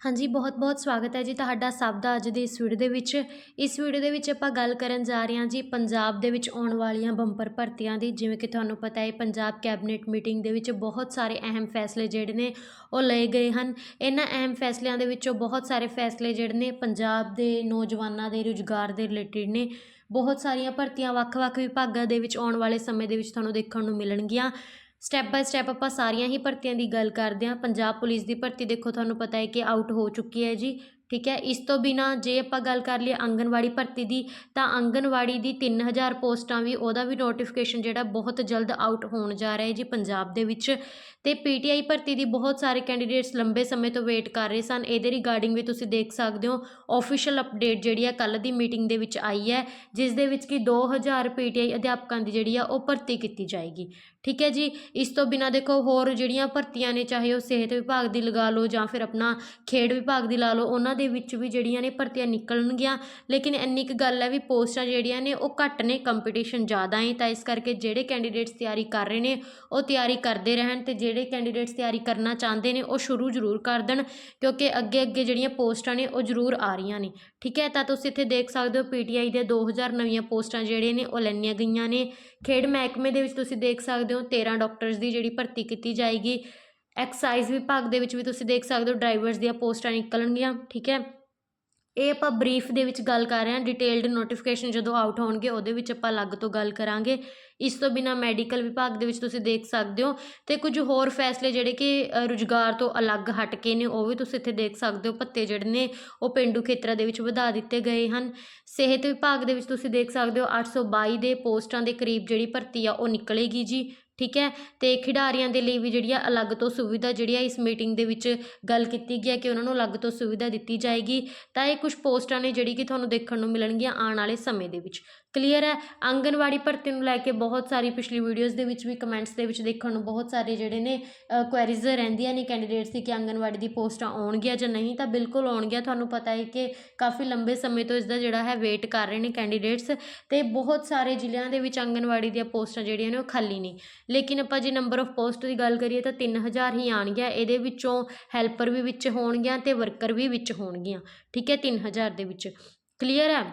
ਹਾਂਜੀ, ਬਹੁਤ-ਬਹੁਤ ਸਵਾਗਤ ਹੈ ਜੀ ਤੁਹਾਡਾ ਸਭ ਦਾ ਅੱਜ ਦੀ ਇਸ ਵੀਡੀਓ ਦੇ ਵਿੱਚ। ਇਸ ਵੀਡੀਓ ਦੇ ਵਿੱਚ ਆਪਾਂ ਗੱਲ ਕਰਨ ਜਾ ਰਹੇ ਹਾਂ ਜੀ ਪੰਜਾਬ ਦੇ ਵਿੱਚ ਆਉਣ ਵਾਲੀਆਂ ਬੰਪਰ ਭਰਤੀਆਂ ਦੀ। ਜਿਵੇਂ ਕਿ ਤੁਹਾਨੂੰ ਪਤਾ ਹੈ, ਪੰਜਾਬ ਕੈਬਨਿਟ ਮੀਟਿੰਗ ਦੇ ਵਿੱਚ ਬਹੁਤ ਸਾਰੇ ਅਹਿਮ ਫੈਸਲੇ ਜਿਹੜੇ ਨੇ ਉਹ ਲਏ ਗਏ ਹਨ। ਇਹਨਾਂ ਅਹਿਮ ਫੈਸਲਿਆਂ ਦੇ ਵਿੱਚੋਂ ਬਹੁਤ ਸਾਰੇ ਫੈਸਲੇ ਜਿਹੜੇ ਨੇ ਪੰਜਾਬ ਦੇ ਨੌਜਵਾਨਾਂ ਦੇ ਰੁਜ਼ਗਾਰ ਦੇ ਰਿਲੇਟਡ ਨੇ। ਬਹੁਤ ਸਾਰੀਆਂ ਭਰਤੀਆਂ ਵੱਖ-ਵੱਖ ਵਿਭਾਗਾਂ ਦੇ ਵਿੱਚ ਆਉਣ ਵਾਲੇ ਸਮੇਂ ਦੇ ਵਿੱਚ ਤੁਹਾਨੂੰ ਦੇਖਣ ਨੂੰ ਮਿਲਣਗੀਆਂ। ਸਟੈਪ ਬਾਏ ਸਟੈਪ ਆਪਾਂ ਸਾਰੀਆਂ ਹੀ ਭਰਤੀਆਂ ਦੀ ਗੱਲ ਕਰਦੇ ਹਾਂ। ਪੰਜਾਬ ਪੁਲਿਸ ਦੀ ਭਰਤੀ ਦੇਖੋ, ਤੁਹਾਨੂੰ ਪਤਾ ਹੈ ਕਿ ਆਊਟ ਹੋ ਚੁੱਕੀ ਹੈ ਜੀ। ਠੀਕ ਹੈ, ਇਸ ਤੋਂ ਬਿਨਾਂ ਜੇ ਆਪਾਂ ਗੱਲ ਕਰ ਲਈਏ ਆਂਗਣਵਾੜੀ ਭਰਤੀ ਦੀ, ਤਾਂ ਆਂਗਣਵਾੜੀ ਦੀ 3000 ਪੋਸਟਾਂ ਵੀ, ਉਹਦਾ ਵੀ ਨੋਟੀਫਿਕੇਸ਼ਨ ਜਿਹੜਾ ਬਹੁਤ ਜਲਦ ਆਊਟ ਹੋਣ ਜਾ ਰਿਹਾ ਹੈ ਜੀ ਪੰਜਾਬ ਦੇ ਵਿੱਚ। ਅਤੇ ਪੀ ਟੀ ਆਈ ਭਰਤੀ ਦੀ ਬਹੁਤ ਸਾਰੇ ਕੈਂਡੀਡੇਟਸ ਲੰਬੇ ਸਮੇਂ ਤੋਂ ਵੇਟ ਕਰ ਰਹੇ ਸਨ। ਇਹਦੇ ਰਿਗਾਰਡਿੰਗ ਵੀ ਤੁਸੀਂ ਦੇਖ ਸਕਦੇ ਹੋ ਆਫੀਸ਼ੀਅਲ ਅਪਡੇਟ ਜਿਹੜੀ ਹੈ ਕੱਲ੍ਹ ਦੀ ਮੀਟਿੰਗ ਦੇ ਵਿੱਚ ਆਈ ਹੈ, ਜਿਸ ਦੇ ਵਿੱਚ ਕਿ 2000 ਆਈ ਅਧਿਆਪਕਾਂ ਦੀ ਜਿਹੜੀ ਆ ਉਹ ਭਰਤੀ ਕੀਤੀ ਜਾਏਗੀ। ਠੀਕ ਹੈ ਜੀ, ਇਸ ਤੋਂ ਬਿਨਾਂ ਦੇਖੋ, ਹੋਰ ਜਿਹੜੀਆਂ ਭਰਤੀਆਂ ਨੇ, ਚਾਹੇ ਉਹ ਸਿਹਤ ਵਿਭਾਗ ਦੀ ਲਗਾ ਲਓ ਜਾਂ ਫਿਰ ਆਪਣਾ ਖੇਡ ਵਿਭਾਗ ਦੀ ਲਾ ਲਓ, ਉਹਨਾਂ ਦੇ ਵਿੱਚ ਵੀ ਜਿਹੜੀਆਂ ਨੇ ਭਰਤੀਆਂ ਨਿਕਲਣਗੀਆਂ। ਲੇਕਿਨ ਇੰਨੀ ਕੁ ਗੱਲ ਹੈ ਵੀ ਪੋਸਟਾਂ ਜਿਹੜੀਆਂ ਨੇ ਉਹ ਘੱਟ ਨੇ ਕੰਪੀਟੀਸ਼ਨ ਜ਼ਿਆਦਾ ਹੈ ਤਾਂ ਇਸ ਕਰਕੇ ਜਿਹੜੇ ਕੈਂਡੀਡੇਟਸ ਤਿਆਰੀ ਕਰ ਰਹੇ ਨੇ, ਉਹ ਤਿਆਰੀ ਕਰਦੇ ਰਹਿਣ ਤੇ ਜਿਹੜੇ ਕੈਂਡੀਡੇਟਸ ਤਿਆਰੀ ਕਰਨਾ ਚਾਹੁੰਦੇ ਨੇ, ਉਹ ਸ਼ੁਰੂ ਜ਼ਰੂਰ ਕਰ ਦੇਣ। ਕਿਉਂਕਿ ਅੱਗੇ ਅੱਗੇ ਜਿਹੜੀਆਂ ਪੋਸਟਾਂ ਨੇ, ਉਹ ਜ਼ਰੂਰ ਆ ਰਹੀਆਂ ਨੇ। ਠੀਕ ਹੈ? ਤਾਂ ਤੁਸੀਂ ਇੱਥੇ ਦੇਖ ਸਕਦੇ ਹੋ ਪੀਟੀਆਈ ਦੇ 2000 ਨਵੀਆਂ ਪੋਸਟਾਂ ਜਿਹੜੀਆਂ ਨੇ, ਉਹ ਲੈਣੀਆਂ ਗਈਆਂ ਨੇ। ਖੇਡ ਮਹਿਕਮੇ ਦੇ ਵਿੱਚ ਤੁਸੀਂ ਦੇਖ ਸਕਦੇ ਹੋ 13 ਡਾਕਟਰਸ ਦੀ ਜਿਹੜੀ ਭਰਤੀ ਕੀਤੀ ਜਾਏਗੀ। ਐਕਸਾਈਜ਼ ਵਿਭਾਗ ਦੇ ਵਿੱਚ ਵੀ ਤੁਸੀਂ ਦੇਖ ਸਕਦੇ ਹੋ ਡਰਾਈਵਰਸ ਦੀਆਂ ਪੋਸਟਾਂ ਨਿਕਲਣਗੀਆਂ, ਠੀਕ ਹੈ? ਇਹ ਆਪਾਂ ਬਰੀਫ ਦੇ ਵਿੱਚ ਗੱਲ ਕਰ ਰਹੇ ਹਾਂ ਡਿਟੇਲਡ ਨੋਟੀਫਿਕੇਸ਼ਨ ਜਦੋਂ ਆਊਟ ਹੋਣਗੇ ਉਹਦੇ ਵਿੱਚ ਆਪਾਂ ਅਲੱਗ ਤੋਂ ਗੱਲ ਕਰਾਂਗੇ। ਇਸ ਤੋਂ ਬਿਨਾ ਮੈਡੀਕਲ ਵਿਭਾਗ ਦੇ ਵਿੱਚ ਤੁਸੀਂ ਦੇਖ ਸਕਦੇ ਹੋ ਤੇ ਕੁਝ ਹੋਰ ਫੈਸਲੇ ਜਿਹੜੇ ਕਿ ਰੁਜ਼ਗਾਰ ਤੋਂ ਅਲੱਗ ਹਟ ਕੇ ਨੇ, ਉਹ ਵੀ ਤੁਸੀਂ ਇੱਥੇ ਦੇਖ ਸਕਦੇ ਹੋ। ਭੱਤੇ ਜਿਹੜੇ ਨੇ, ਉਹ ਪਿੰਡੂ ਖੇਤਰਾਂ ਦੇ ਵਿੱਚ ਵਧਾ ਦਿੱਤੇ ਗਏ ਹਨ। ਸਿਹਤ ਵਿਭਾਗ ਦੇ ਵਿੱਚ ਤੁਸੀਂ ਦੇਖ ਸਕਦੇ ਹੋ 822 ਦੇ ਪੋਸਟਾਂ ਦੇ ਕਰੀਬ ਜਿਹੜੀ ਭਰਤੀ ਆ, ਉਹ ਨਿਕਲੇਗੀ ਜੀ। ਠੀਕ ਹੈ? ਅਤੇ ਖਿਡਾਰੀਆਂ ਦੇ ਲਈ ਵੀ ਜਿਹੜੀ ਆ ਅਲੱਗ ਤੋਂ ਸੁਵਿਧਾ ਜਿਹੜੀ ਆ ਇਸ ਮੀਟਿੰਗ ਦੇ ਵਿੱਚ ਗੱਲ ਕੀਤੀ ਗਈ ਹੈ ਕਿ ਉਹਨਾਂ ਨੂੰ ਅਲੱਗ ਤੋਂ ਸੁਵਿਧਾ ਦਿੱਤੀ ਜਾਏਗੀ। ਤਾਂ ਇਹ ਕੁਛ ਪੋਸਟਾਂ ਨੇ ਜਿਹੜੀ ਕਿ ਤੁਹਾਨੂੰ ਦੇਖਣ ਨੂੰ ਮਿਲਣਗੀਆਂ ਆਉਣ ਵਾਲੇ ਸਮੇਂ ਦੇ ਵਿੱਚ। ਕਲੀਅਰ ਹੈ। ਆਂਗਨਵਾੜੀ ਭਰਤੀ ਨੂੰ ਲੈ ਕੇ ਬਹੁਤ ਸਾਰੀ ਪਿਛਲੀ ਵੀਡੀਓਜ਼ ਦੇ ਵਿੱਚ ਵੀ ਕਮੈਂਟਸ ਦੇ ਵਿੱਚ ਦੇਖਣ ਨੂੰ ਬਹੁਤ ਸਾਰੇ ਜਿਹੜੇ ਨੇ ਕੁਐਰੀਜ਼ ਰਹਿੰਦੀਆਂ ਨੇ ਕੈਂਡੀਡੇਟਸ ਦੀ ਕਿ ਆਂਗਨਵਾੜੀ ਦੀ ਪੋਸਟਾਂ ਆਉਣਗੀਆਂ ਜਾਂ ਨਹੀਂ। ਤਾਂ ਬਿਲਕੁਲ ਆਉਣਗੀਆਂ ਤੁਹਾਨੂੰ ਪਤਾ ਹੈ ਕਿ ਕਾਫੀ ਲੰਬੇ ਸਮੇਂ ਤੋਂ ਇਸ ਦਾ ਜਿਹੜਾ ਹੈ ਵੇਟ ਕਰ ਰਹੇ ਨੇ ਕੈਂਡੀਡੇਟਸ ਤੇ ਬਹੁਤ ਸਾਰੇ ਜ਼ਿਲ੍ਹਿਆਂ ਦੇ ਵਿੱਚ ਆਂਗਨਵਾੜੀ ਦੀਆਂ ਪੋਸਟਾਂ ਜਿਹੜੀਆਂ ਨੇ ਉਹ ਖਾਲੀ ਨੇ। ਲੇਕਿਨ ਆਪਾਂ ਜੇ ਨੰਬਰ ਆਫ ਪੋਸਟ ਦੀ ਗੱਲ ਕਰੀਏ ਤਾਂ 3000 ਹੀ ਆਣਗੀਆਂ ਇਹਦੇ ਵਿੱਚੋਂ ਹੈਲਪਰ ਵੀ ਵਿੱਚ ਹੋਣਗੀਆਂ ਤੇ ਵਰਕਰ ਵੀ ਵਿੱਚ ਹੋਣਗੀਆਂ। ਠੀਕ ਹੈ 3000 ਦੇ ਵਿੱਚ। ਕਲੀਅਰ ਹੈ?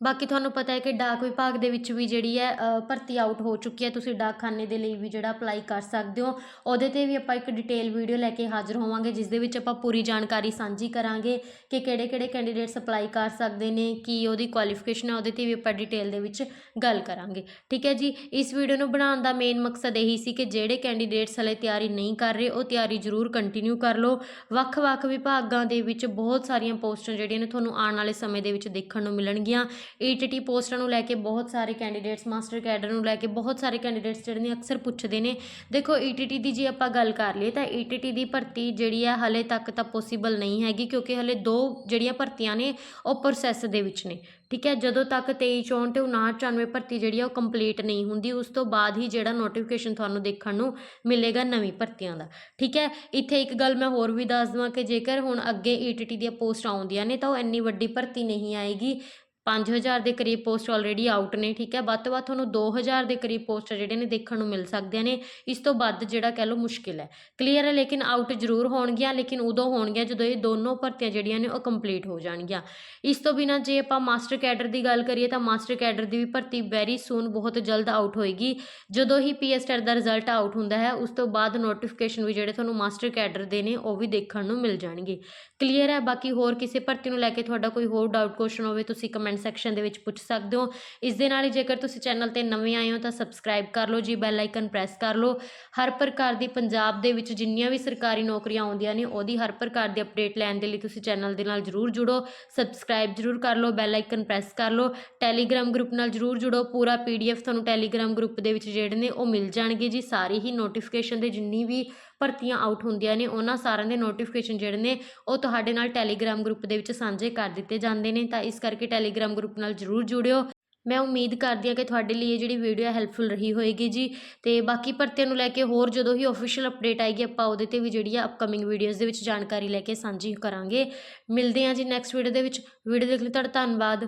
ਬਾਕੀ ਤੁਹਾਨੂੰ ਪਤਾ ਹੈ ਕਿ ਡਾਕ ਵਿਭਾਗ ਦੇ ਵਿੱਚ ਵੀ ਜਿਹੜੀ ਹੈ ਭਰਤੀ ਆਊਟ ਹੋ ਚੁੱਕੀ ਹੈ। ਤੁਸੀਂ ਡਾਕਖਾਨੇ ਦੇ ਲਈ ਵੀ ਜਿਹੜਾ ਅਪਲਾਈ ਕਰ ਸਕਦੇ ਹੋ। ਉਹਦੇ ਤੇ ਵੀ ਆਪਾਂ ਇੱਕ ਡਿਟੇਲ ਵੀਡੀਓ ਲੈ ਕੇ ਹਾਜ਼ਰ ਹੋਵਾਂਗੇ, ਜਿਸ ਦੇ ਵਿੱਚ ਆਪਾਂ ਪੂਰੀ ਜਾਣਕਾਰੀ ਸਾਂਝੀ ਕਰਾਂਗੇ ਕਿ ਕਿਹੜੇ ਕਿਹੜੇ ਕੈਂਡੀਡੇਟਸ ਅਪਲਾਈ ਕਰ ਸਕਦੇ ਨੇ, ਕੀ ਉਹਦੀ ਕੁਆਲੀਫਿਕੇਸ਼ਨ ਹੈ, ਉਹਦੇ ਤੇ ਵੀ ਆਪਾਂ ਡਿਟੇਲ ਦੇ ਵਿੱਚ ਗੱਲ ਕਰਾਂਗੇ। ਠੀਕ ਹੈ ਜੀ? ਇਸ ਵੀਡੀਓ ਨੂੰ ਬਣਾਉਣ ਦਾ ਮੇਨ ਮਕਸਦ ਇਹੀ ਸੀ ਕਿ ਜਿਹੜੇ ਕੈਂਡੀਡੇਟਸ ਹਲੇ ਤਿਆਰੀ ਨਹੀਂ ਕਰ ਰਹੇ, ਉਹ ਤਿਆਰੀ ਜ਼ਰੂਰ ਕੰਟੀਨਿਊ ਕਰ ਲਓ। ਵੱਖ-ਵੱਖ ਵਿਭਾਗਾਂ ਦੇ ਵਿੱਚ ਬਹੁਤ ਸਾਰੀਆਂ ਪੋਸਟਾਂ ਜਿਹੜੀਆਂ ਨੇ ਤੁਹਾਨੂੰ ਆਉਣ ਵਾਲੇ ਸਮੇਂ ਦੇ ਵਿੱਚ ਦੇਖਣ ਨੂੰ ਮਿਲਣਗੀਆਂ। ਈਟੀਟੀ ਪੋਸਟਾਂ ਨੂੰ ਲੈ ਕੇ ਬਹੁਤ ਸਾਰੇ ਕੈਂਡੀਡੇਟਸ ਮਾਸਟਰ ਕੈਡਰ ਨੂੰ ਲੈ ਕੇ ਬਹੁਤ ਸਾਰੇ ਕੈਂਡੀਡੇਟਸ ਜਿਹੜੇ ਨੇ ਅਕਸਰ ਪੁੱਛਦੇ ਨੇ, ਦੇਖੋ ਈਟੀਟੀ ਦੀ ਜੇ ਆਪਾਂ ਗੱਲ ਕਰ ਲਈਏ ਤਾਂ ਈਟੀਟੀ ਦੀ ਭਰਤੀ ਜਿਹੜੀ ਆ ਹਲੇ ਤੱਕ ਤਾਂ ਪੋਸੀਬਲ ਨਹੀਂ ਹੈਗੀ ਕਿਉਂਕਿ ਹਲੇ ਦੋ ਜਿਹੜੀਆਂ ਭਰਤੀਆਂ ਨੇ ਉਹ ਪ੍ਰੋਸੈਸ ਦੇ ਵਿੱਚ ਨੇ, ਠੀਕ ਹੈ, ਜਦੋਂ ਤੱਕ 23 ਚੌਂਹਠ ਤੇ 59 94 ਭਰਤੀ ਜਿਹੜੀ ਆ ਉਹ ਕੰਪਲੀਟ ਨਹੀਂ ਹੁੰਦੀ, ਉਸ ਤੋਂ ਬਾਅਦ ਹੀ ਜਿਹੜਾ ਨੋਟੀਫਿਕੇਸ਼ਨ ਤੁਹਾਨੂੰ ਦੇਖਣ ਨੂੰ ਮਿਲੇਗਾ ਨਵੀਂ ਭਰਤੀਆਂ ਦਾ, ਠੀਕ ਹੈ, ਇੱਥੇ ਇੱਕ ਗੱਲ ਮੈਂ ਹੋਰ ਵੀ ਦੱਸ ਦਵਾਂ ਕਿ ਜੇਕਰ ਹੁਣ ਅੱਗੇ ਈਟੀਟੀ ਦੀਆਂ ਪੋਸਟ ਆਉਂਦੀਆਂ ਨੇ ਤਾਂ ਉਹ ਇੰਨੀ ਵੱਡੀ ਭਰਤੀ ਨਹੀਂ ਆਏਗੀ 5000 ਦੇ ਕਰੀਬ ਪੋਸਟ ਆਲਰੇਡੀ ਆਊਟ ਨੇ, ਠੀਕ ਹੈ? ਵੱਧ ਤੋਂ ਵੱਧ ਤੁਹਾਨੂੰ 2000 ਦੇ ਕਰੀਬ ਪੋਸਟ ਜਿਹੜੇ ਨੇ ਦੇਖਣ ਨੂੰ ਮਿਲ ਸਕਦੇ ਨੇ। ਇਸ ਤੋਂ ਵੱਧ ਜਿਹੜਾ ਕਹਿ ਲਓ ਮੁਸ਼ਕਿਲ ਹੈ। ਕਲੀਅਰ ਹੈ ਲੇਕਿਨ ਆਊਟ ਜ਼ਰੂਰ ਹੋਣਗੀਆਂ, ਲੇਕਿਨ ਉਦੋਂ ਹੋਣਗੀਆਂ ਜਦੋਂ ਇਹ ਦੋਨੋਂ ਭਰਤੀਆਂ ਜਿਹੜੀਆਂ ਨੇ ਉਹ ਕੰਪਲੀਟ ਹੋ ਜਾਣਗੀਆਂ। ਇਸ ਤੋਂ ਬਿਨਾਂ ਜੇ ਆਪਾਂ ਮਾਸਟਰ ਕੈਡਰ ਦੀ ਗੱਲ ਕਰੀਏ ਤਾਂ ਮਾਸਟਰ ਕੈਡਰ ਦੀ ਵੀ ਭਰਤੀ ਵੈਰੀ ਸੂਨ ਬਹੁਤ ਜਲਦ ਆਊਟ ਹੋਏਗੀ। ਜਦੋਂ ਹੀ ਪੀਐਸਟਰ ਦਾ ਰਿਜ਼ਲਟ ਆਊਟ ਹੁੰਦਾ ਹੈ, ਉਸ ਤੋਂ ਬਾਅਦ ਨੋਟੀਫਿਕੇਸ਼ਨ ਵੀ ਜਿਹੜੇ ਤੁਹਾਨੂੰ ਮਾਸਟਰ ਕੈਡਰ ਦੇ ਨੇ, ਉਹ ਵੀ ਦੇਖਣ ਨੂੰ ਮਿਲ ਜਾਣਗੇ। ਕਲੀਅਰ ਹੈ? ਬਾਕੀ ਹੋਰ ਕਿਸੇ ਭਰਤੀ ਨੂੰ ਲੈ ਕੇ ਤੁਹਾਡਾ ਕੋਈ ਹੋਰ ਡਾਊਟ ਕੁਐਸਚਨ ਹੋਵੇ, ਤੁਸੀਂ ਕਮੈਂਟ ਸੈਕਸ਼ਨ ਦੇ ਵਿੱਚ ਪੁੱਛ ਸਕਦੇ ਹੋ। ਇਸ ਦੇ ਨਾਲ ਹੀ ਜੇਕਰ ਤੁਸੀਂ ਚੈਨਲ ਤੇ ਨਵੇਂ ਆਏ ਹੋ ਤਾਂ ਸਬਸਕ੍ਰਾਈਬ ਕਰ ਲਓ ਜੀ ਬੈਲ ਆਈਕਨ ਪ੍ਰੈਸ ਕਰ ਲਓ। ਹਰ ਪ੍ਰਕਾਰ ਦੀ ਪੰਜਾਬ ਦੇ ਵਿੱਚ ਜਿੰਨੀਆਂ ਵੀ ਸਰਕਾਰੀ ਨੌਕਰੀਆਂ ਆਉਂਦੀਆਂ ਨੇ, ਉਹਦੀ ਹਰ ਪ੍ਰਕਾਰ ਦੀ ਅਪਡੇਟ ਲੈਣ ਦੇ ਲਈ ਤੁਸੀਂ ਚੈਨਲ ਦੇ ਨਾਲ ਜਰੂਰ ਜੁੜੋ। ਸਬਸਕ੍ਰਾਈਬ ਜਰੂਰ ਕਰ ਲਓ ਬੈਲ ਆਈਕਨ ਪ੍ਰੈਸ ਕਰ ਲਓ। ਟੈਲੀਗ੍ਰਾਮ ਗਰੁੱਪ ਨਾਲ ਜਰੂਰ ਜੁੜੋ। ਪੂਰਾ ਪੀਡੀਐਫ ਤੁਹਾਨੂੰ ਟੈਲੀਗ੍ਰਾਮ ਗਰੁੱਪ ਦੇ ਵਿੱਚ ਜਿਹੜੇ ਨੇ ਉਹ ਮਿਲ ਜਾਣਗੇ ਜੀ। ਸਾਰੇ ਹੀ ਨੋਟੀਫਿਕੇਸ਼ਨ ਦੇ ਜਿੰਨੀ ਵੀ ਭਰਤੀਆਂ ਆਊਟ ਹੁੰਦੀਆਂ ਨੇ, ਉਹਨਾਂ ਸਾਰਿਆਂ ਦੇ ਨੋਟੀਫਿਕੇਸ਼ਨ ਜਿਹੜੇ ਨੇ, ਉਹ ਤੁਹਾਡੇ ਨਾਲ ਟੈਲੀਗ੍ਰਾਮ ਗਰੁੱਪ ਦੇ ਵਿੱਚ ਸਾਂਝੇ ਕਰ ਦਿੱਤੇ ਜਾਂਦੇ ਨੇ, ਤਾਂ ਇਸ ਕਰਕੇ ਟੈਲੀਗ੍ਰਾਮ ਗਰੁੱਪ ਨਾਲ ਜਰੂਰ ਜੁੜਿਓ। ਮੈਂ ਉਮੀਦ ਕਰਦੀ ਹਾਂ ਕਿ ਤੁਹਾਡੇ ਲਈ ਇਹ ਜਿਹੜੀ ਵੀਡੀਓ ਹੈ ਹੈਲਪਫੁਲ ਰਹੀ ਹੋਏਗੀ ਜੀ। ਤੇ ਬਾਕੀ ਭਰਤੀਆਂ ਨੂੰ ਲੈ ਕੇ ਹੋਰ ਜਦੋਂ ਹੀ ਅਫੀਸ਼ੀਅਲ ਅਪਡੇਟ ਆਏਗੀ, ਆਪਾਂ ਉਹਦੇ ਤੇ ਵੀ ਜਿਹੜੀ ਆ ਅਪਕਮਿੰਗ ਵੀਡੀਓਜ਼ ਦੇ ਵਿੱਚ ਜਾਣਕਾਰੀ ਲੈ ਕੇ ਸਾਂਝੀ ਕਰਾਂਗੇ। ਮਿਲਦੇ ਹਾਂ ਜੀ ਨੈਕਸਟ ਵੀਡੀਓ ਦੇ ਵਿੱਚ। ਵੀਡੀਓ ਦੇਖਣ ਲਈ ਤੁਹਾਡਾ ਧੰਨਵਾਦ।